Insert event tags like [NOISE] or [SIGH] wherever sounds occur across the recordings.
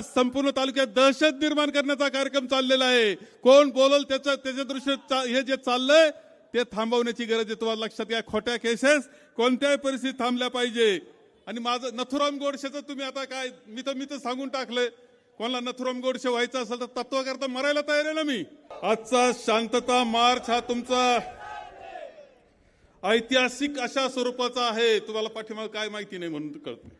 आज संपूर्ण तालुक्यात दहशत निर्माण करण्याचा कार्यक्रम चाललेला आहे. कोण बोलल त्याचं त्याच्या दृश्य चा- हे जे चाललंय ते थांबवण्याची गरज आहे. तुम्हाला लक्षात घ्या खोट्या केसेस कोणत्याही परिस्थितीत थांबल्या पाहिजे. आणि माझं नथुराम गोडशेचं तुम्ही आता काय मी तर मी तर सांगून टाकलंय. कोणाला नथुराम गोडशे व्हायचं असेल तर तत्वाकरता मरायला तयार आहे ना मी. आजचा शांतता मार्च हा तुमचा ऐतिहासिक अशा स्वरूपाचा आहे. तुम्हाला पाठीमाग काय माहिती नाही म्हणून कळत नाही.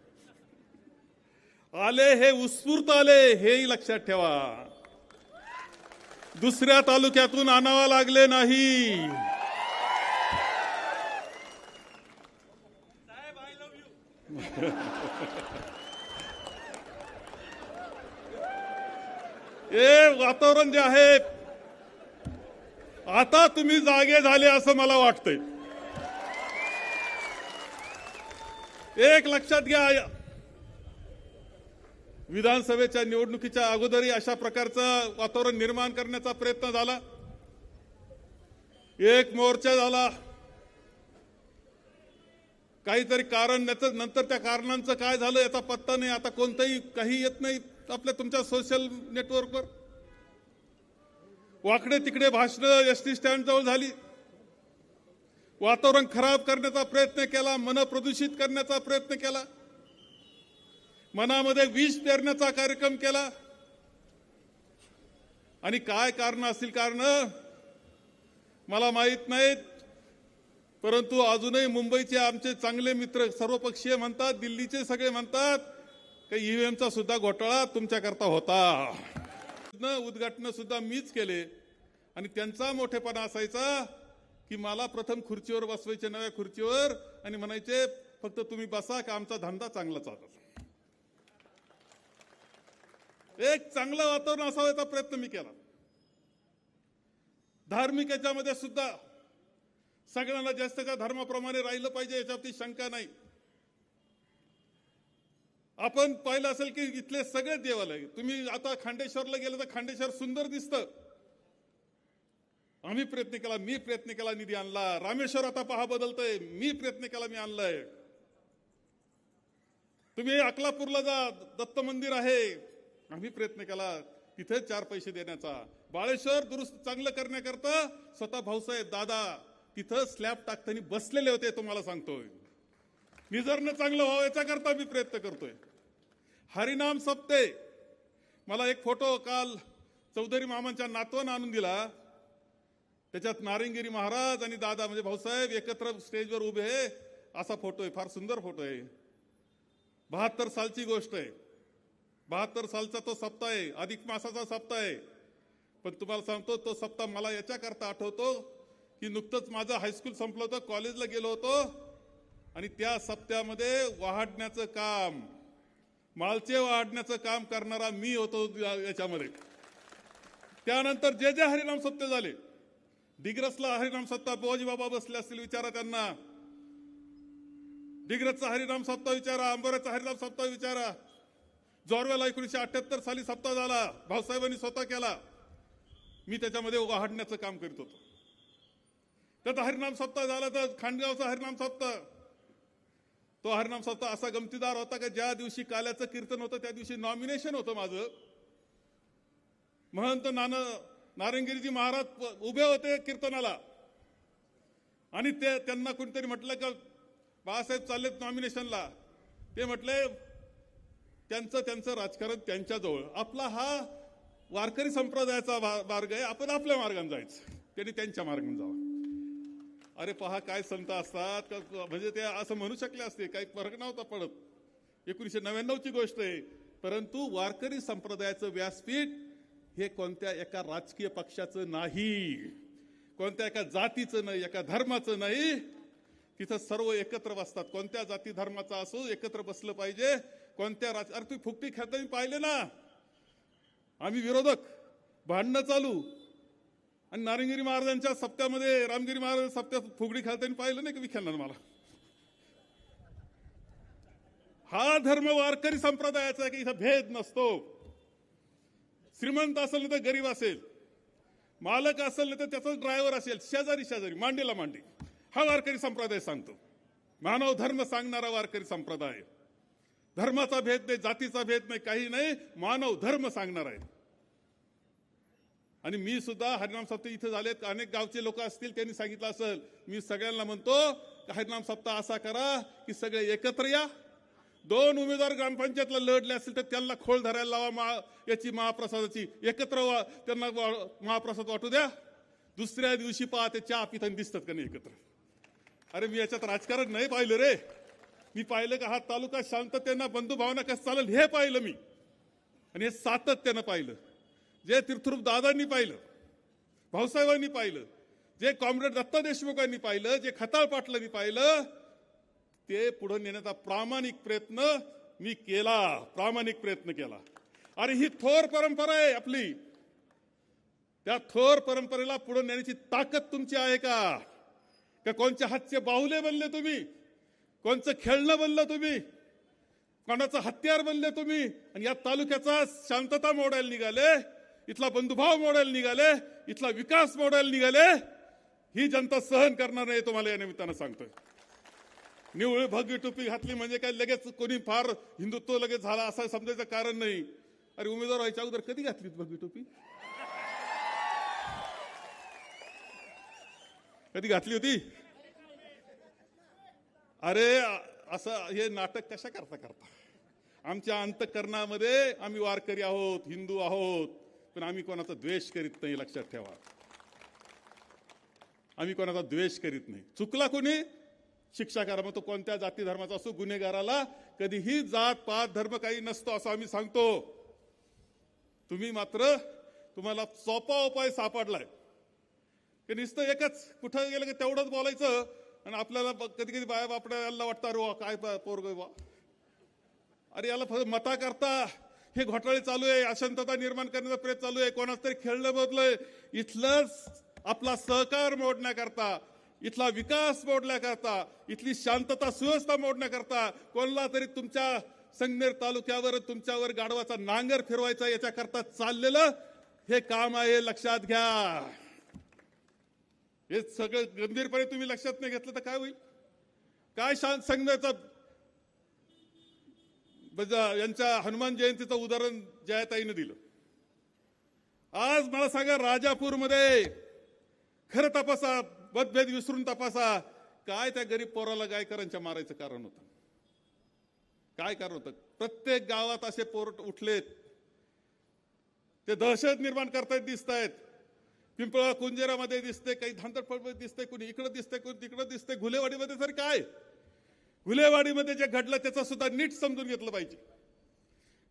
आले हे उत्स्फूर्त आले हेही लक्षात ठेवा. दुसऱ्या तालुक्यातून आणावा लागले नाही. [LAUGHS] हे वातावरण जे आहे आता तुम्ही जागे झाले असं मला वाटतंय. एक लक्षात घ्या विधानसभेच्या निवडणुकीच्या अगोदरही अशा प्रकारचं वातावरण निर्माण करण्याचा प्रयत्न झाला. एक मोर्चा झाला. काहीतरी कारण त्याचं नंतर त्या कारणांचं काय झालं याचा पत्ता नाही. आता कोणतंही काही येत नाही आपल्या तुमच्या सोशल नेटवर्कवर वाकडे तिकडे भाषण एस टी स्टँड जवळ झाली. वातावरण खराब करण्याचा प्रयत्न केला मन प्रदूषित करण्याचा प्रयत्न केला. मनामध्ये विष पेरण्याचा कार्यक्रम केला. आणि काय कारण असतील कारण? मला माहीत नाहीत. परंतु अजूनही मुंबईचे आमचे चांगले मित्र सर्वपक्षीय म्हणतात दिल्लीचे सगळे म्हणतात की ईव्हीएमचा सुद्धा घोटाळा तुमच्याकरता होता. उद्घाटन सुद्धा मीच केले. आणि त्यांचा मोठेपणा असायचा की मला प्रथम खुर्चीवर बसवायचे नव्या खुर्चीवर. आणि म्हणायचे फक्त तुम्ही बसा का आमचा धंदा चांगला चालला एक चांगलं वातावरण असावं याचा प्रयत्न मी केला. धार्मिक याच्यामध्ये सुद्धा सगळ्यांना जास्त का धर्माप्रमाणे राहिलं पाहिजे याच्यावरती शंका नाही. आपण पाहिलं असेल की इथले सगळे देवालय तुम्ही आता खांडेश्वरला गेलं तर खांडेश्वर सुंदर दिसतं. आम्ही प्रयत्न केला मी प्रयत्न केला निधी आणला. रामेश्वर आता पहा बदलतोय मी प्रयत्न केला मी आणलाय. तुम्ही अकलापूरला जा दत्त मंदिर आहे. आम्ही प्रयत्न केला तिथे चार पैसे देण्याचा. बाळेश्वर दुरुस्त चांगलं करण्याकरता स्वतः भाऊसाहेब दादा तिथं स्लॅब टाकताना बसलेले होते तुम्हाला सांगतोय. निजरनं चांगलं व्हावं याच्याकरता मी प्रयत्न करतोय. हरिनाम सप्ते. मला एक फोटो काल चौधरी मामांच्या नातवानं आणून दिला. त्याच्यात नारिंगिरी महाराज आणि दादा म्हणजे भाऊसाहेब एकत्र स्टेजवर उभे असा फोटो आहे फार सुंदर फोटो आहे. बहात्तर सालची गोष्ट आहे. बहात्तर सालचा तो सप्ताह आहे. अधिक मासाचा सप्ताह आहे. पण तुम्हाला सांगतो तो सप्ताह मला याच्याकरता आठवतो की नुकतंच माझं हायस्कूल संपलं होतं कॉलेजला गेलो होतो आणि त्या सप्त्यामध्ये वाढण्याचं काम मालचे वाढण्याचं काम करणारा मी होतो याच्यामध्ये. त्यानंतर जे जे हरिनाम सत्य झाले डिग्रसला हरिनाम सत्ता बोजी बाबा बसले असतील विचारा त्यांना. डिग्रसचा हरिनाम सप्ताह विचारा अंबोऱ्याचा हरिनाम सप्ताह विचारा. जोरवेला एकोणीशे अठ्याहत्तर साली सप्ताह झाला. भाऊसाहेबांनी स्वतः केला. मी त्याच्यामध्ये वाढण्याचं काम करीत होतो. त्यात हरिनाम सप्ताह झाला तर खांडगावचा हरिनाम सत्ता. तो हरिनाम सप्ताह असा गमतीदार होता का ज्या दिवशी काल्याचं कीर्तन होतं त्या दिवशी नॉमिनेशन होतं माझं. महंत नाना नारंगिरीजी महाराज उभे होते कीर्तनाला. आणि ते त्यांना कोणीतरी म्हटलं का बाळासाहेब चाललेत नॉमिनेशनला ते म्हटले त्यांचं त्यांचं राजकारण त्यांच्याजवळ. आपला हा वारकरी संप्रदायाचा मार्ग आहे. आपण आपल्या मार्गाने जायचं. त्यांनी त्यांच्या मार्गाने जावं. अरे पहा काय संत असतात का- म्हणजे ते असं म्हणू शकले असते. काही फरक नव्हता पडत. एकोणीसशे नव्याण्णवची गोष्ट आहे. परंतु वारकरी संप्रदायाचं व्यासपीठ हे कोणत्या एका राजकीय पक्षाचं नाही. कोणत्या एका जातीचं नाही एका धर्माचं नाही. तिथं सर्व एकत्र बसतात. कोणत्या जाती धर्माचा असो एकत्र बसलं पाहिजे. कोणत्या राज अरे तुम्ही फुकटी खेळताना पाहिले ना. आम्ही विरोधक भांडणं चालू. आणि नारायणगिरी महाराजांच्या सप्त्यामध्ये रामगिरी महाराज सप्त्यात फुगडी खेळताना पाहिलं नाही की? खेळणार मला. हा धर्म वारकरी संप्रदायाचा की इथं भेद नसतो. श्रीमंत असेल नाही तर गरीब असेल. मालक असेल नाही तर त्याचा ड्रायव्हर असेल. शेजारी शेजारी मांडीला मांडी. हा वारकरी संप्रदाय सांगतो. मानव धर्म सांगणारा वारकरी संप्रदाय. धर्माचा भेद नाही जातीचा भेद नाही काही नाही मानव धर्म सांगणार आहे आणि मी सुद्धा हरिनाम सप्ताह इथे झालेत अनेक गावचे लोक असतील त्यांनी सांगितलं असेल मी सगळ्यांना म्हणतो की हरिनाम सप्ताह असा करा की सगळे एकत्र या. दोन उमेदवार ग्रामपंचायतला लढले असतील तर त्यांना खोल धरायला लावा मा याची महाप्रसादाची. एकत्र वा त्यांना महाप्रसाद वाटू द्या. दुसऱ्या दिवशी पहा ते चहा पिथन दिसतात का नाही एकत्र? अरे मी याच्यात राजकारण नाही पाहिलं रे. मी पाहिलं का हा तालुका शांततेनं बंधुभावना कसं चालेल हे पाहिलं मी. आणि हे सातत्यानं पाहिलं. जे तीर्थरूप दादांनी पाहिलं भाऊसाहेबांनी पाहिलं जे कॉम्रेड दत्ता देशमुखांनी पाहिलं जे खताळ पाटलांनी पाहिलं ते पुढे नेण्याचा प्रामाणिक प्रयत्न मी केला प्रामाणिक प्रयत्न केला. अरे ही थोर परंपरा आहे आपली. त्या थोर परंपरेला पुढे नेण्याची ताकद तुमची आहे का? कोणच्या हातचे बाहुले बनले तुम्ही? कोणचं खेळणं बनलं तुम्ही? कोणाचं हत्यार बनले तुम्ही? आणि या तालुक्याचा शांतता मोडायला निघाले इथला बंधुभाव मोडायला निघाले इथला विकास मोडायला निघाले. ही जनता सहन करणार नाही तुम्हाला या निमित्तानं सांगतोय. निवळ भगवी टोपी घातली म्हणजे काय लगेच कोणी फार हिंदुत्व लगेच झाला असं समजायचं कारण नाही. अरे उमेदवार व्हायच्या अगोदर कधी घातली भगवी टोपी? कधी घातली होती? अरे असं हे नाटक कशा करता करता? आमच्या अंतकरणामध्ये आम्ही वारकरी आहोत हिंदू आहोत पण आम्ही कोणाचा द्वेष करीत नाही लक्षात ठेवा. आम्ही कोणाचा द्वेष करीत नाही. चुकला कोणी? शिक्षा करा. मग तो कोणत्या जाती धर्माचा असो गुन्हेगाराला कधीही जात पात धर्म काही नसतो असं आम्ही सांगतो. तुम्ही मात्र तुम्हाला सोपा उपाय सापडलाय. नुसतं एकच कुठं गेलं की तेवढंच बोलायचं आणि आपल्याला कधी कधी बाया बापड्याला वाटतं अरे वा काय पोरग वा अरे याला फक्त मता करता हे घोटाळे चालू आहे अशांतता निर्माण करण्याचा प्रयत्न चालू आहे. कोणाच तरी खेळलं बदलय. इथलंच आपला सहकार मोडण्याकरता इथला विकास मोडण्याकरता इथली शांतता सुव्यवस्था मोडण्याकरता कोणाला तरी तुमच्या संगमेर तालुक्यावर तुमच्यावर गाढवाचा नांगर फिरवायचा याच्याकरता चाललेलं हे काम आहे. लक्षात घ्या. हे सगळं गंभीरपणे तुम्ही लक्षात नाही घेतलं तर काय होईल? काय शांत संघाचा यांच्या हनुमान जयंतीचं उदाहरण जयाताईनं दिलं. आज मला सांगा राजापूरमध्ये खरं तपासा मतभेद विसरून तपासा काय त्या गरीब पोराला गायकरांच्या मारायचं कारण होतं? काय कारण होतं? प्रत्येक गावात असे पोर उठलेत. ते दहशत निर्माण करतायत दिसत आहेत पिंपळा कुंजेरामध्ये दिसते काही धांतरफळ दिसते कोणी इकडं दिसते कोणी तिकडं दिसते. घुलेवाडीमध्ये तर काय? घुलेवाडीमध्ये जे घडलं त्याचं सुद्धा नीट समजून घेतलं पाहिजे.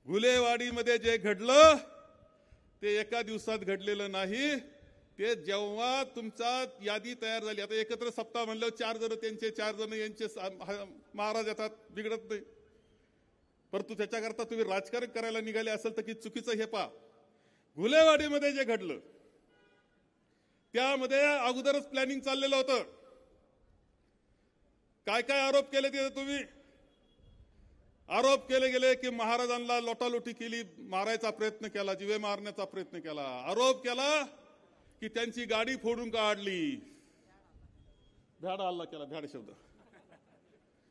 घुलेवाडीमध्ये जे घडलं ते एका दिवसात घडलेलं नाही. ते जेव्हा तुमचा यादी तयार झाली. आता एकत्र सप्ताह म्हणलं चार जण त्यांचे चार जण यांचे महाराज येतात बिघडत नाही. परंतु त्याच्याकरता तुम्ही राजकारण करायला निघाले असेल तर की चुकीचं हे पा घुलेवाडीमध्ये जे घडलं त्यामध्ये अगोदरच प्लॅनिंग चाललेलं होतं. काय काय आरोप केले तिथे तुम्ही? आरोप केले गेले की महाराजांना लोटालोटी केली मारायचा प्रयत्न केला जिवे मारण्याचा प्रयत्न केला. आरोप केला की त्यांची गाडी फोडून काढली भ्याड हल्ला केला भ्याड शब्द.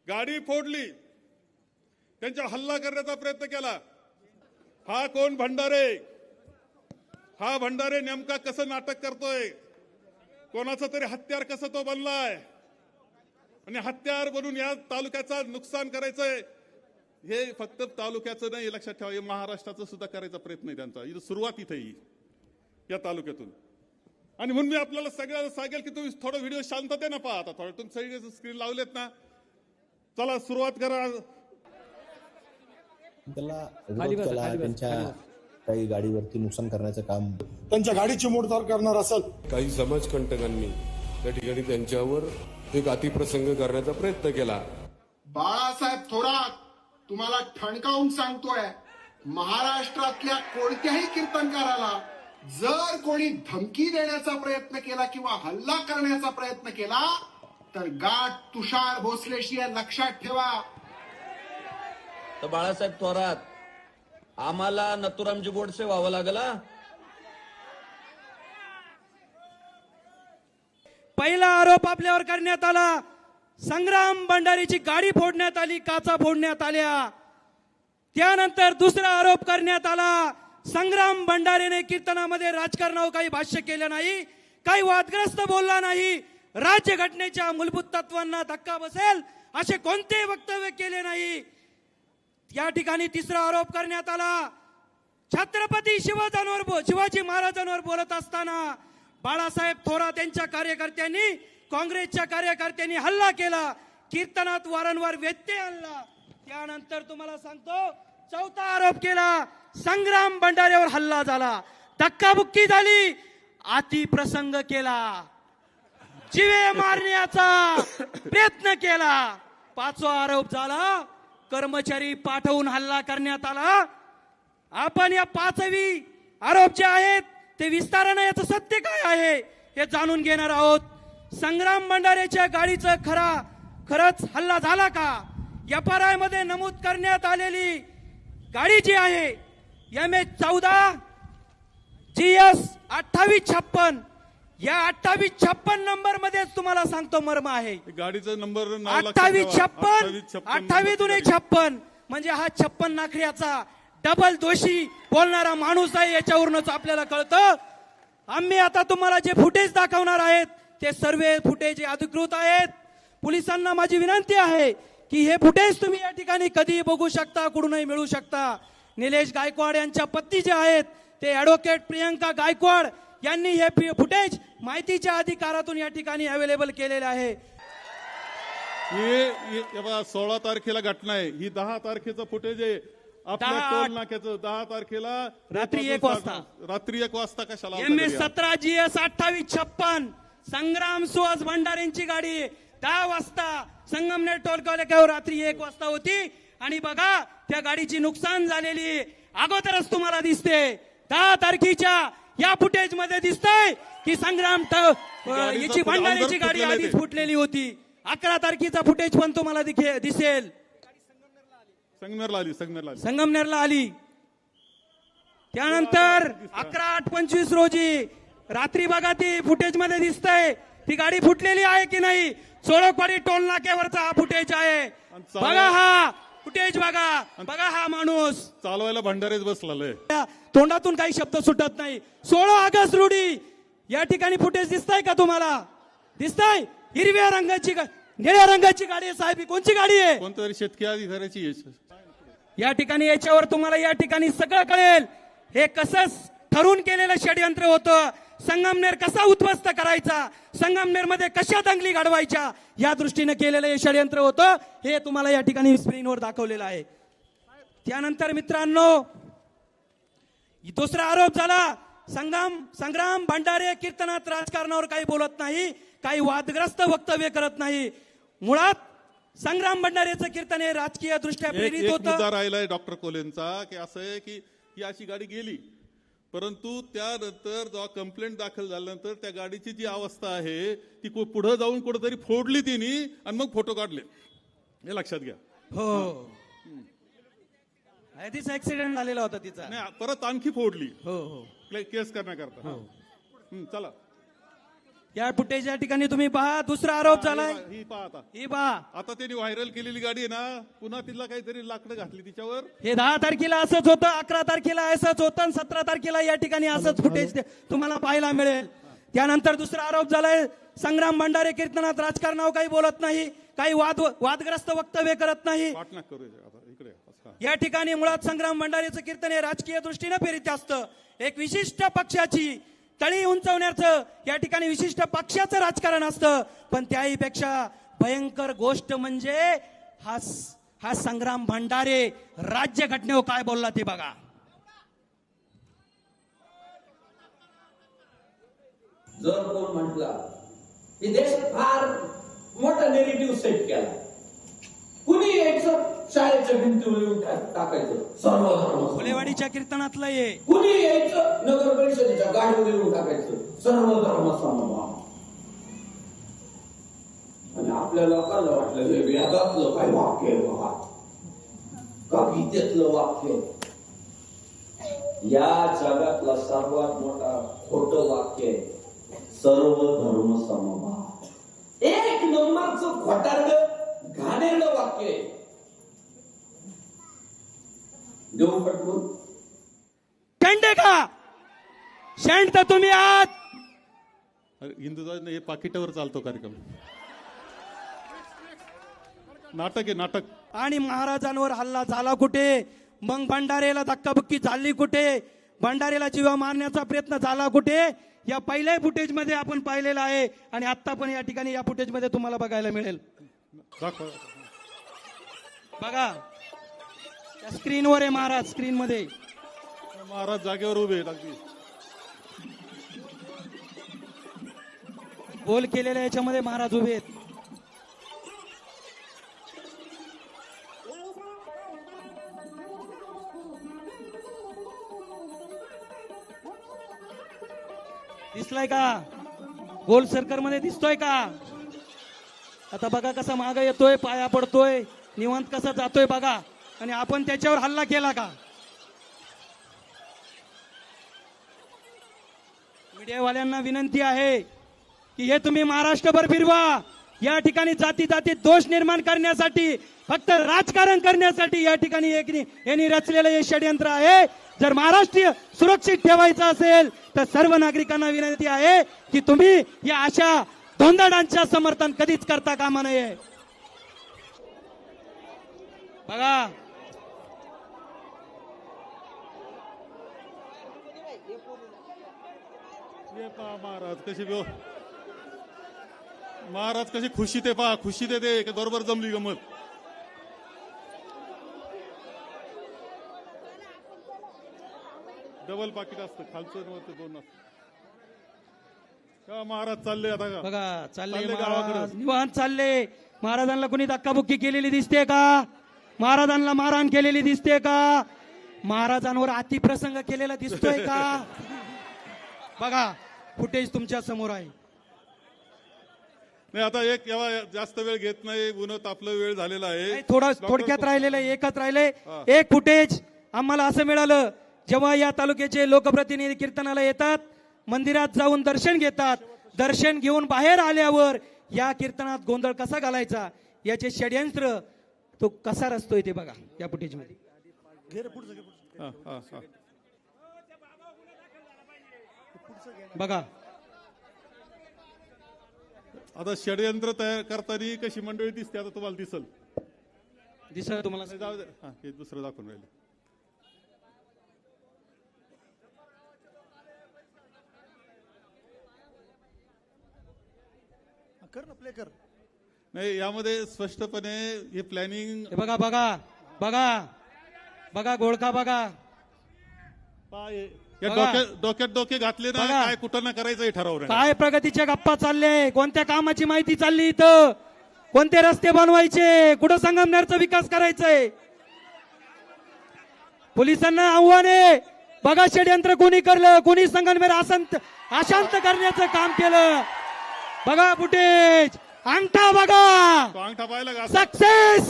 गाडी फोडली. त्यांच्या हल्ला करण्याचा प्रयत्न केला. हा कोण भंडारे? हा भंडारे नेमका कसं नाटक करतोय? कोणाचं तरी हत्यार कसं तो बनलाय? आणि हत्यार बनून या तालुक्याचा नुकसान करायचंय हे फक्त तालुक्याचं नाही हे लक्षात ठेवा हे महाराष्ट्राचं सुद्धा करायचा प्रयत्न आहे त्यांचा. इथं सुरुवात इथे ही या तालुक्यातून. आणि म्हणून मी आपल्याला सगळ्यांना सांगेल की तुम्ही थोडं व्हिडिओ शांततेनं पहा आता थोडं तुम्ही सगळे स्क्रीन लावलेत ना चला सुरुवात करा. काही गाडीवरती नुकसान करण्याचं काम. त्यांच्या गाडीची मोडतोड करणार असेल. काही समाजकंटकांनी त्या ठिकाणी त्यांच्यावर एक अतिप्रसंग करण्याचा प्रयत्न केला. बाळासाहेब थोरात तुम्हाला ठणकावून सांगतोय महाराष्ट्रातल्या कोणत्याही कीर्तनकाराला जर कोणी धमकी देण्याचा प्रयत्न केला किंवा हल्ला करण्याचा प्रयत्न केला तर गाठ तुषार भोसलेशी लक्षात ठेवा. तर बाळासाहेब थोरात आम्हाला नथुरामजी गोडसे व्हावं लागला. पहिला आरोप आपल्यावर करण्यात आला. संग्राम भंडारीची गाडी फोडण्यात आली काचा फोडण्यात आल्या. त्यानंतर दुसरा आरोप करण्यात आला. संग्राम भंडारेने कीर्तनामध्ये राजकारणावर काही भाष्य केलं नाही काही वादग्रस्त बोलला नाही. राज्य घटनेच्या मूलभूत तत्वांना धक्का बसेल असे कोणतेही वक्तव्य केले नाही? या ठिकाणी तिसरा आरोप करण्यात आला. छत्रपती शिवाजांवर शिवाजी महाराजांवर बोलत असताना बाळासाहेब थोरात यांच्या कार्यकर्त्यांनी काँग्रेसच्या कार्यकर्त्यांनी हल्ला केला. कीर्तनात वारंवार व्यत्यय आणला. त्यानंतर तुम्हाला सांगतो चौथा आरोप केला. संग्राम भंडाऱ्यावर हल्ला झाला. धक्काबुक्की झाली. अति प्रसंग केला. जिवे मारण्याचा प्रयत्न केला. पाचवा आरोप झाला कर्मचारी पाठवून हल्ला करण्यात आला. आपण या पाचवी आरोप जे आहेत ते विस्तारानं याचं सत्य काय आहे हे जाणून घेणार आहोत. संग्राम भंडारेच्या गाडीचं खरा खरंच हल्ला झाला का? एफ आरमध्ये नमूद करण्यात आलेली गाडी जी आहे एम एच चौदा जी एस अठ्ठावीस छप्पन. या अठ्ठावीस छप्पन नंबर मध्येच तुम्हाला सांगतो मर्म आहे. गाडीचा नंबर अठ्ठावीस ठेवा. छप्पन 28 अठ्ठावीस दुने छप्पन. म्हणजे हा छप्पन नाखऱ्याचा डबल दोषी बोलणारा माणूस आहे याच्यावरूनच आपल्याला कळतं. आम्ही आता तुम्हाला जे फुटेज दाखवणार आहेत ते सर्व फुटेज अधिकृत आहेत. पोलिसांना माझी विनंती आहे की हे फुटेज तुम्ही या ठिकाणी कधी बघू शकता कुठूनही मिळू शकता. निलेश गायकवाड यांच्या पत्नी जे आहेत ते ऍडव्होकेट प्रियंका गायकवाड यांनी हे फुटेज माहितीच्या अधिकारातून या ठिकाणी अवेलेबल केलेले आहे. सोळा तारखेला घटना आहे. ही दहा तारखेचं फुटेज आहे. आपल्या टोल नाक्याचं दहा तारखेला रात्री एक वाजता. रात्री एक वाजता कशाला एम एस? सतरा जी एस अठ्ठावीस छप्पन संग्राम सुहास भंडारेंची गाडी दहा वाजता संगमनेर टोल नाक्यावर रात्री एक वाजता होती. आणि बघा त्या गाडीची नुकसान झालेली अगोदरच तुम्हाला दिसते. दहा तारखेच्या या फुटेजमध्ये दिसतंय की संग्राम याची भंडारेची गाडी आधीच. फुटलेली होती. अकरा तारखेचा फुटेज पण तुम्हाला दिसेल. संगमेरला आली संगमनेरला आली. त्यानंतर अकरा आठ पंचवीस रोजी रात्री बघा ती फुटेजमध्ये दिसतंय. ती गाडी फुटलेली आहे की नाही? सोळकवाडी टोल नाक्यावरचा हा फुटेज आहे. बघा हा फुटेज बघा. बघा हा माणूस. चालवायला भंडारेच बसलाय त्या तोंडातून काही शब्द सुटत नाही. सोळा ऑगस्ट रोडी या ठिकाणी फुटेज दिसतंय का तुम्हाला? दिसतंय? हिरव्या रंगाची निळ्या रंगाची गाडी आहे साहेब. कोणची गाडी आहे? कोणत्या तरी शेतकरी अधिकाऱ्याची. या ठिकाणी याच्यावर तुम्हाला या ठिकाणी सगळं कळेल. हे कसं ठरून केलेलं षडयंत्र होतं. संगमनेर कसा उद्ध्वस्त करायचा? संगमनेरमध्ये कशा दंगली घडवायच्या? या दृष्टीने केलेलं हे षडयंत्र होतं. हे तुम्हाला या ठिकाणी स्क्रीनवर दाखवलेलं आहे. त्यानंतर मित्रांनो दुसरा आरोप झाला संग्राम संग्राम भंडारे कीर्तनात राजकारणावर काही बोलत नाही काही वादग्रस्त वक्तव्य करत नाही. मुळात संग्राम भंडारेचं कीर्तन हे राजकीय दृष्ट्या प्रेरित एक होतं. राहिलाय डॉक्टर कोलेंचा की असं आहे की ही अशी गाडी गेली परंतु त्यानंतर जेव्हा कंप्लेंट दाखल झाल्यानंतर त्या गाडीची जी अवस्था आहे ती पुढं जाऊन कुठेतरी फोडली तिने आणि मग फोटो काढले. हे लक्षात घ्या. हो. आधीच ऍक्सिडेंट झालेला होता तिचा. नाही परत आणखी फोडली. हो हो. क्ले- केस करण्याकरता. हं, चला. या फुटेज या ठिकाणी तुम्ही पहा दुसरा आरोप झालाय. ही पहा- ही पहा आता. ही पहा. आता त्यांनी व्हायरल केलेली गाडी आहे ना पुन्हा तिला काहीतरी लाकडं घातली तिच्यावर. हे दहा तारखेला असंच होतं अकरा तारखेला असंच होतं आणि सतरा तारखेला या ठिकाणी असंच फुटेज तुम्हाला पाहायला मिळेल. त्यानंतर दुसरा आरोप झालाय संग्राम भंडारे कीर्तनात राजकारणावर काही बोलत नाही काही वाद वादग्रस्त वक्तव्य करत नाही. पाठनाक करू आता. इकडे असं. या ठिकाणी मुळात संग्राम भंडारीचं कीर्तन हे राजकीय दृष्टीने प्रेरित असतं एक विशिष्ट पक्षाची तळी उंचवण्याचं या ठिकाणी विशिष्ट पक्षाचं राजकारण असतं. पण त्याही पेक्षा भयंकर गोष्ट म्हणजे हा हा संग्राम भंडारे राज्य घटनेवर काय बोलला ते बघा. जर कोण म्हटला की देश फार मोठा नेगेटिव्ह सेट केला. कुणी यायचं शाळेच्या भिंतीवर येऊन टाकायचं? सर्व धर्म कीर्तनातलं हे. कुणी यायचं नगर परिषदेच्या गाडीवर येऊन टाकायचं? सर्व धर्म समभाव आणि आपल्या लोकांना वाटलं हे वेदातलं काय वाक्य आहे बाबा का गीतेतलं वाक्य? या जगातला सर्वात मोठा खोट वाक्य आहे सर्व धर्म समभाव एक नंबरचं खोटारड घाणेरड वाक्य. आहे देऊ पटवून शेंडे का शेंड तर तुम्ही आहात. अरे, हिंदुत्व हे पाकिटावर चालतो कार्यक्रम. नाटक आहे नाटक. आणि महाराजांवर हल्ला झाला कुठे? मग भंडारेला धक्काबुक्की झाली कुठे? भंडारेला जीवा मारण्याचा प्रयत्न झाला कुठे? या पहिल्या फुटेजमध्ये आपण पाहिलेलं आहे. आणि आता पण या ठिकाणी या फुटेजमध्ये तुम्हाला बघायला मिळेल. दाखवा. बघा त्या स्क्रीनवर आहे महाराज स्क्रीन मध्ये महाराज जागेवर उभे आहेत अगदी. गोल केलेल्या याच्यामध्ये महाराज उभे आहेत. दिसलाय का? गोल सर्कलमध्ये दिसतोय का? आता बघा कसा मागा येतोय पाया पडतोय. निवांत कसा जातोय बघा. आणि आपण त्याच्यावर हल्ला केला का? मीडियावाल्यांना विनंती आहे की हे तुम्ही महाराष्ट्रभर फिरवा. या ठिकाणी जाती जाती दोष निर्माण करण्यासाठी फक्त राजकारण करण्यासाठी या ठिकाणी एक यांनी रचलेलं हे षडयंत्र आहे. जर महाराष्ट्रीय सुरक्षित ठेवायचं असेल तर सर्व नागरिकांना विनंती आहे की तुम्ही या अशा धोंदाडांच्या समर्थन कधीच करता कामा नये. बघा. महाराज कशी महाराज कशी खुशी ते पहा खुशी ते ते बरोबर जमली गमत डबल पाकिट असतं खालचं दोन असतं. का महाराज चालले आता का? बघा चालले चालले महाराज. गावाकडं. निवांत चालले. महाराजांना कोणी धक्काबुक्की केलेली दिसते का? महाराजांना मारहाण केलेली दिसते का? महाराजांवर अतिप्रसंग केलेला दिसतोय का? [LAUGHS] बघा फुटेज तुमच्यासमोर आहे. नाही आता एक एव्हा जास्त वेळ घेत नाही उन्ह तापलं वेळ झालेला आहे. नाही, थोडं डॉक्टर- थोडक्यात राहिलेलं आहे, एकच राहिले हा. एक फुटेज आम्हाला असं मिळालं जेव्हा या तालुक्याचे लोकप्रतिनिधी कीर्तनाला येतात मंदिरात जाऊन दर्शन घेतात. दर्शन घेऊन बाहेर आल्यावर या कीर्तनात गोंधळ कसा घालायचा? याचे षडयंत्र तो कसा रचतोय ते बघा या फुटेजमध्ये. हा. बघा. आता षडयंत्र तयार करताना कशी मंडळी दिसते आता तुम्हाला दिसल? दिसत तुम्हाला नाही, जाऊ दे. दुसरं दाखवून राहिले. कर ना प्ले कर. नाही यामध्ये स्पष्टपणे हे प्लॅनिंग हे बघा बघा बघा. बघा गोळका बघा. या बघा. डोक्यात डोक्यात डोके घातले ना बघा. काय कुठं ना करायचं हे ठरवलं काय प्रगतीच्या गप्पा चालले कोणत्या कामाची माहिती चालली इथं? कोणते रस्ते बनवायचे? कुठं संगमनेरचा विकास करायचंय? पोलिसांना आव्हान आहे. बघा षडयंत्र कोणी करलं? कोणी संगमनेर अशांत अशांत करण्याचं काम केलं? बघा फुटेज. अंगठा बघा. अंगठा पाहिला का? सक्सेस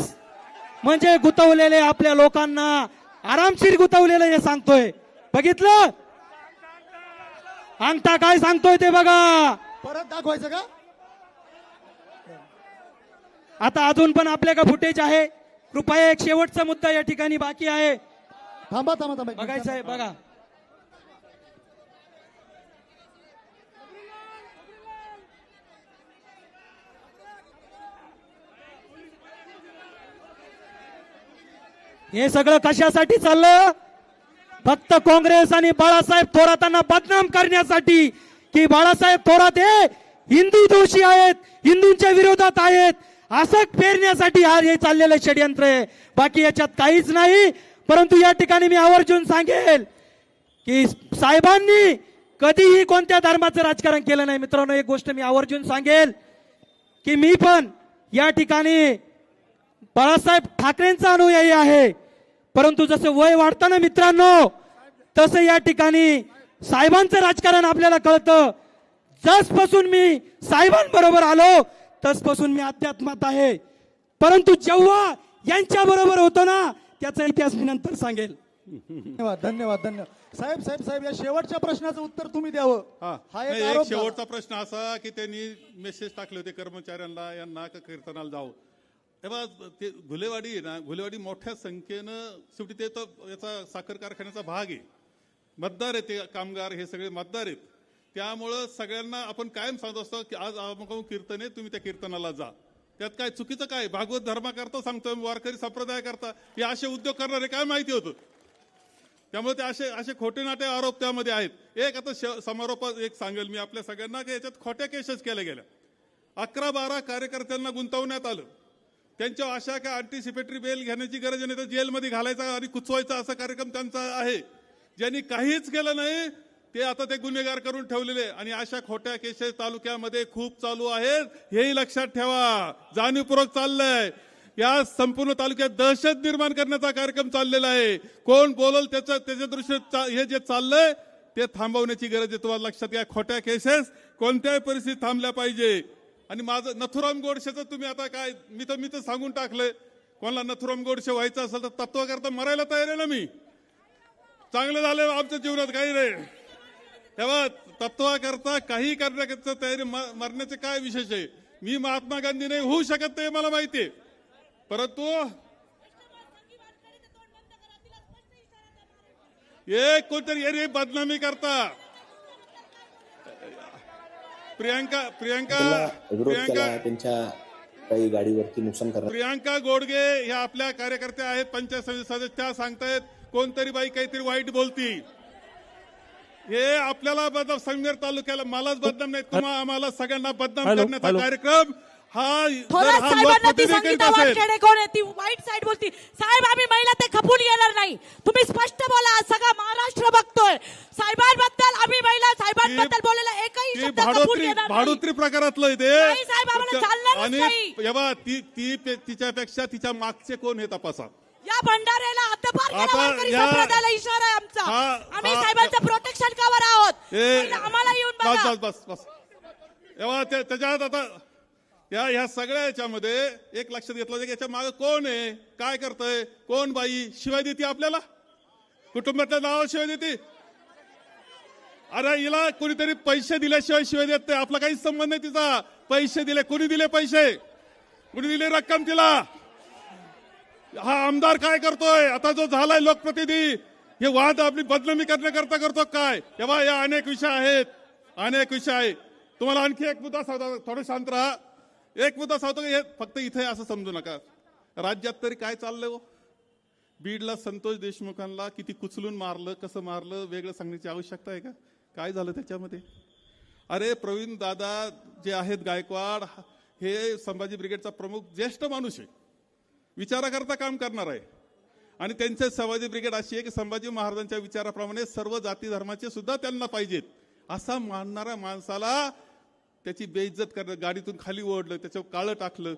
म्हणजे गुतवलेले आपल्या लोकांना आरामशीर गुतवलेलं हे सांगतोय. बघितलं? अंगठा काय सांगतोय ते बघा. परत दाखवायचं का? आता अजून पण आपल्याकडे फुटेज आहे? कृपया एक शेवटचा मुद्दा या ठिकाणी बाकी आहे. थांबा थांबा थांबा. बघायचं आहे. बघा. हे सगळं कशासाठी चाललं? फक्त काँग्रेस आणि बाळासाहेब थोरातांना बदनाम करण्यासाठी. की बाळासाहेब थोरात हे हिंदू दोषी आहेत हिंदूंच्या विरोधात आहेत. असं पेरण्यासाठी हा हे चाललेलं षडयंत्र आहे. बाकी याच्यात काहीच नाही. परंतु या ठिकाणी मी आवर्जून सांगेल की साहेबांनी कधीही कोणत्या धर्माचं राजकारण केलं नाही. मित्रांनो एक गोष्ट मी आवर्जून सांगेल की मी पण या ठिकाणी बाळासाहेब ठाकरेंचा अनुयायी आहे. परंतु जसं वय वाढतं ना मित्रांनो तसं या ठिकाणी साहेबांचं राजकारण आपल्याला कळतं. जसपासून मी साहेबांबरोबर आलो तसपासून मी अध्यात्मात आहे. परंतु जेव्हा यांच्या बरोबर होतो ना त्याचा इतिहास मी नंतर सांगेल. धन्यवाद धन्यवाद धन्यवाद. साहेब साहेब साहेब या शेवटच्या प्रश्नाचं उत्तर तुम्ही द्यावं. हा. एक. शेवटचा प्रश्न असा की त्यांनी मेसेज टाकले होते कर्मचाऱ्यांना यांना का कीर्तनाला जावं? तेव्हा ते घुलेवाडी आहे ना घुलेवाडी मोठ्या संख्येनं शेवटी ते तर याचा साखर कारखान्याचा भाग आहे. मतदार आहेत ते कामगार हे सगळे मतदार आहेत. त्यामुळं सगळ्यांना आपण कायम सांगत असतो की आज अमुक कीर्तन आहे तुम्ही त्या कीर्तनाला जा. त्यात काय चुकीचं काय भागवत धर्माकरता सांगतोय वारकरी संप्रदाय करता हे असे उद्योग करणारे काय माहिती होतं? त्यामुळे ते असे असे खोटे नाटे आरोप त्यामध्ये आहेत. एक आता श- समारोपात एक सांगेल मी आपल्या सगळ्यांना की याच्यात खोट्या केसेस केल्या गेल्या. अकरा बारा कार्यकर्त्यांना गुंतवण्यात आलं. त्यांच्या अशा काय अँटिसिपेटरी बेल घेण्याची गरज नाही तर जेलमध्ये घालायचा आणि कुचवायचा असा कार्यक्रम त्यांचा आहे. ज्यांनी काहीच केलं नाही ते आता ते गुन्हेगार करून ठेवलेले आणि अशा खोट्या केसेस तालुक्यामध्ये खूप चालू आहेत. हेही लक्षात ठेवा. जाणीवपूर्वक चाललंय. या संपूर्ण तालुक्यात दहशत निर्माण करण्याचा कार्यक्रम चाललेला आहे. कोण बोलल त्याचं त्याच्या दृश्य हे जे चाललंय ते थांबवण्याची गरज आहे. तुम्हाला लक्षात घ्या खोट्या केसेस कोणत्याही परिस्थितीत थांबल्या पाहिजे. आणि माझं नथुराम गोडसेचं तुम्ही आता काय मी तर मी तर सांगून टाकलंय. कोणाला नथुराम गोडसे व्हायचं असेल तर तत्वाकरता मरायला तयार आहे ना मी. चांगलं झालं आमच्या जीवनात काही नाही. तेव्हा तत्वाकरता काही करण्याकरता तयारी म- मरण्याचे काय विशेष आहे? मी महात्मा गांधी नाही होऊ शकत ते मला माहिती आहे. परंतु एक कोणतरी अरे बदनामी करता. प्रियांका प्रियांका प्रियांका. त्यांच्या काही गाडीवरती नुकसान करण्यात प्रियांका गोडगे ह्या आपल्या कार्यकर्त्या आहेत पंचायत समिती सदस्य त्या सांगतायत कोणतरी बाई काहीतरी वाईट बोलती. हे आपल्याला बदनाम संगमेर तालुक्याला मलाच बदनाम नाही तुम्हा आम्हाला सगळ्यांना बदनाम करण्याचा कार्यक्रम थोरात हा साहेबांना ती संगीता वानखेडे कोण आहे ती वाईट साईड बोलती. साहेब आम्ही महिला ते खपून घेणार नाही. तुम्ही स्पष्ट बोला आज सगळा महाराष्ट्र बघतोय. साहेबांबद्दल आम्ही महिला साहेबांबद्दल बोललेला एकही ती शब्द खपून नाही. भाडोत्री प्रकारातलं नाही साहेब, आम्हाला ते चालणारच आणि नाही. जेव्हा ती ती पे- तिच्यापेक्षा तिच्या मागचे कोण हे तपासा? या भंडाऱ्याला हद्दपार केला आता वारकरी या- संप्रदायाला इशारा आहे आमचा. हा- आम्ही हा- साहेबांचं प्रोटेक्शन कवर आहोत. पहिलं आम्हाला येऊन बस बघा. बस बस बस. तेव्हा त्याच्यात आता या ह्या सगळ्या याच्यामध्ये एक लक्षात घेतलं पाहिजे की याच्या मागे कोण आहे? काय करतंय? कोण बाई? शिवाय देते आपल्याला? कुटुंबातल्या नाव शिवाय देते? अरे हिला कुणीतरी पैसे दिल्याशिवाय शिवाय देत नाही. आपला काहीच संबंध नाही तिचा. पैसे दिले. कुणी दिले पैसे? कुणी दिली रक्कम तिला? हा आमदार काय करतोय? आता जो झालाय लोकप्रतिनिधी हे वाद आपली बदनामी करण्याकरता करतो काय? तेव्हा या अनेक विषय आहेत. अनेक विषय आहे तुम्हाला आणखी एक मुद्दा सांगतो. थोडं शांत राहा. एक मुद्दा सांगतो की हे फक्त इथे असं समजू नका. राज्यात तरी काय चाललंय हो? बीडला संतोष देशमुखांना किती कुचलून मारलं कसं मारलं वेगळं सांगण्याची आवश्यकता आहे का? काय झालं त्याच्यामध्ये? अरे प्रवीण दादा जे आहेत गायकवाड हे संभाजी ब्रिगेडचा प्रमुख ज्येष्ठ माणूस आहे. विचाराकरता काम करणार आहे. आणि त्यांचे संभाजी ब्रिगेड अशी आहे की संभाजी महाराजांच्या विचाराप्रमाणे सर्व जाती धर्माचे सुद्धा त्यांना पाहिजेत. असा मानणाऱ्या माणसाला त्याची बेइज्जत करणं गाडीतून खाली ओढलं त्याच्यावर काळं टाकलं.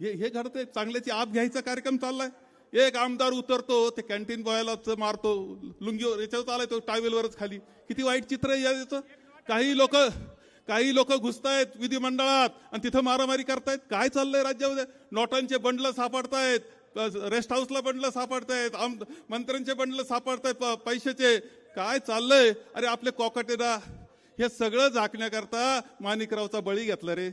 हे हे घडतंय. चांगल्याची आप घ्यायचा कार्यक्रम चाललाय. एक आमदार उतरतो ते कॅन्टीन बॉयला मारतो. लुंगीवर याच्यावर चालाय तो टावेलवरच खाली. किती वाईट चित्र आहे याचं. काही लोक काही लोक घुसतायत विधिमंडळात आणि तिथं मारामारी करतायत. काय चाललंय राज्यामध्ये? नोटांचे बंडल सापडतायत. रेस्ट हाऊसला बंडल सापडतायत. आम मंत्र्यांचे बंडल सापडतायत. पैशाचे. काय चाललंय? अरे आपले कॉकटेरा हे सगळं झाकण्याकरता माणिकरावचा बळी घेतला रे.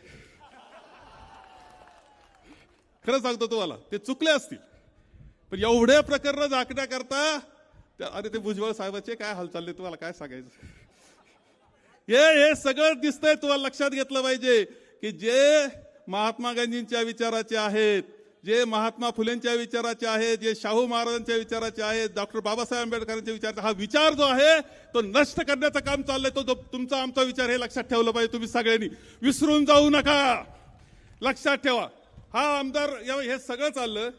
खरं सांगतो तुम्हाला ते चुकले असतील. पण एवढे प्रकरण झाकण्याकरता अरे ते भुजबळ साहेबाचे काय हाल चालले तुम्हाला काय सांगायचं? हे हे सगळं दिसतंय तुम्हाला लक्षात घेतलं पाहिजे की जे महात्मा गांधींच्या विचाराचे आहेत जे महात्मा फुलेंच्या विचाराचे आहेत जे शाहू महाराजांच्या विचाराचे आहेत डॉक्टर बाबासाहेब आंबेडकरांच्या विचाराचा हा विचार जो आहे तो नष्ट करण्याचं काम चाललंय तो जो तुमचा आमचा विचार हे लक्षात ठेवलं पाहिजे तुम्ही सगळ्यांनी. विसरून जाऊ नका. लक्षात ठेवा. हा आमदार या- हे सगळं चाललं.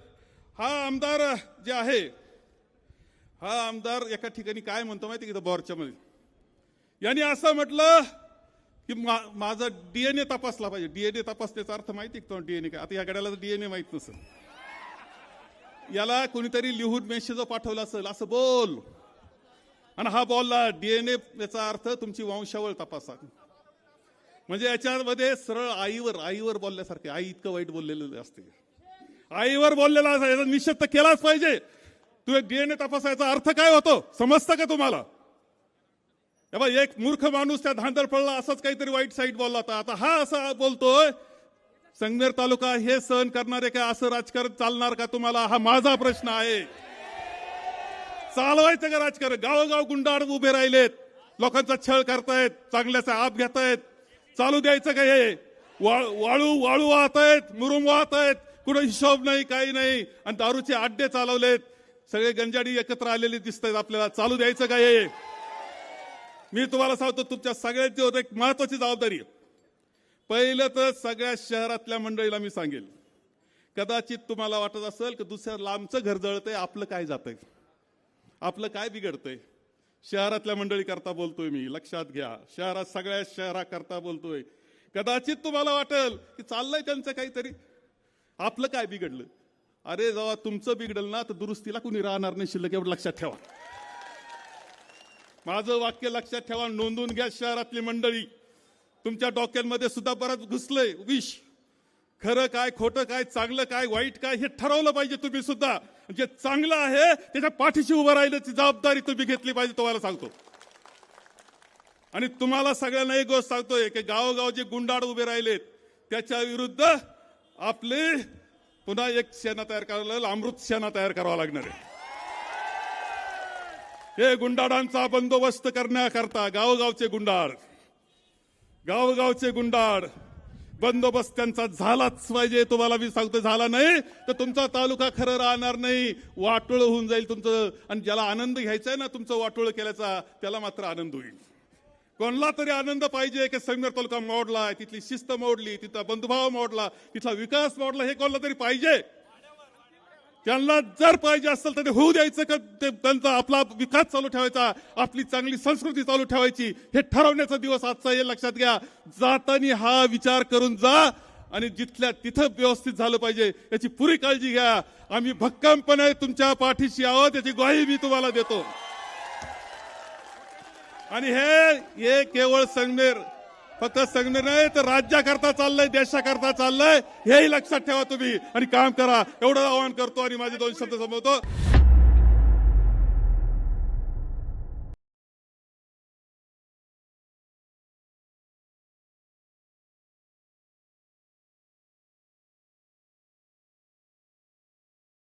हा आमदार जे आहे हा आमदार एका ठिकाणी काय म्हणतो माहिती की बोरच्या यांनी असं म्हटलं की मा- माझा डीएनए तपासला पाहिजे. डीएनए तपासण्याचा अर्थ माहिती का डीएनए काय? आता या गड्याला डीएनए माहीत नसेल. याला कोणीतरी लिहून मेसेज पाठवला असेल असं बोल. आणि हा बोलला डीएनए याचा अर्थ तुमची वंशावळ तपासा. म्हणजे याच्यामध्ये सरळ आईवर आईवर बोलल्यासारखे आई इतकं वाईट बोललेलं असते. आईवर बोललेला असा याचा निषेध तर केलाच पाहिजे. तू एक डीएनए तपासायचा अर्थ काय होतो? समजतं का तुम्हाला? बाबा एक मूर्ख माणूस त्या धांदर पडला असंच काहीतरी वाईट साईट बोलला होता. आता हा असा बोलतोय संगमेर तालुका हे सहन करणारे का असं राजकारण चालणार का तुम्हाला? हा माझा प्रश्न आहे. चालवायचं का राजकारण? गावोगाव गुंडाळ उभे राहिलेत. लोकांचा छळ करतायत चांगल्याचा आप घेतायत. चालू द्यायचं का हे? वाळू वाळू वाहत आहेत मुरुम वाहत आहेत कुठं हिशोब नाही काही नाही. आणि दारूचे अड्डे चालवलेत. सगळे गंजाडी एकत्र आलेले दिसत आहेत आपल्याला. चालू द्यायचं का हे? मी तुम्हाला सांगतो तुमच्या सगळ्यांची होत एक महत्वाची जबाबदारी आहे. पहिलं तर सगळ्या शहरातल्या मंडळीला मी सांगेल. कदाचित तुम्हाला वाटत असेल की दुसऱ्या लांबचं घर जळतंय आपलं काय जातंय? आपलं काय बिघडतंय? शहरातल्या मंडळी करता बोलतोय मी लक्षात घ्या. शहरात सगळ्या शहराकरता बोलतोय. कदाचित तुम्हाला वाटेल की चाललंय त्यांचं काहीतरी. आपलं काय बिघडलं? अरे जेव्हा तुमचं बिघडलं ना तर दुरुस्तीला कुणी राहणार नाही शिल्लक एवढं लक्षात ठेवा. माझं वाक्य लक्षात ठेवा नोंदून घ्या शहरातली मंडळी. तुमच्या डोक्यांमध्ये सुद्धा बरंच घुसलंय. विष खरं काय खोटं काय चांगलं काय वाईट काय हे ठरवलं पाहिजे तुम्ही सुद्धा. जे चांगलं आहे त्याच्या पाठीशी उभं राहिल्याची जबाबदारी तुम्ही घेतली पाहिजे तुम्हाला सांगतो. आणि तुम्हाला सगळ्यांना एक गोष्ट सांगतोय की गावोगाव जे गुंडाळ उभे राहिलेत त्याच्या विरुद्ध आपले पुन्हा एक सेना तयार करावं लागेल अमृत सेना तयार करावा लागणार आहे. हे गुंडाळांचा बंदोबस्त करण्याकरता गावोगावचे गुंडाळ गावोगावचे गुंडाळ बंदोबस्त त्यांचा झालाच पाहिजे. तुम्हाला मी सांगतो झाला नाही तर तुमचा तालुका खरं राहणार नाही. वाटोळ होऊन जाईल तुमचं. आणि ज्याला आनंद घ्यायचा आहे ना तुमचं वाटोळ केल्याचा त्याला मात्र आनंद होईल. कोणला तरी आनंद पाहिजे की संगमेर तालुका मोडला तिथली शिस्त मोडली तिथला बंधुभाव मोडला तिथला विकास मोडला हे कोणाला तरी पाहिजे? त्यांना जर पाहिजे असेल तर ते होऊ द्यायचं का? ते त्यांचा आपला विकास चालू ठेवायचा आपली चांगली संस्कृती चालू ठेवायची हे ठरवण्याचा दिवस आजचा हे लक्षात घ्या. जाताना हा विचार करून जा आणि जिथल्या तिथं व्यवस्थित झालं पाहिजे याची पुरी काळजी घ्या. आम्ही भक्कमपणे तुमच्या पाठीशी आहोत याची ग्वाही मी तुम्हाला देतो. आणि हे हे केवळ संगमेर फक्त संघ नाही तर राज्याकरता चाललंय देशाकरता चाललंय. हेही लक्षात ठेवा तुम्ही. आणि काम करा. एवढं आवाहन करतो आणि माझे दोन शब्द संपवतो.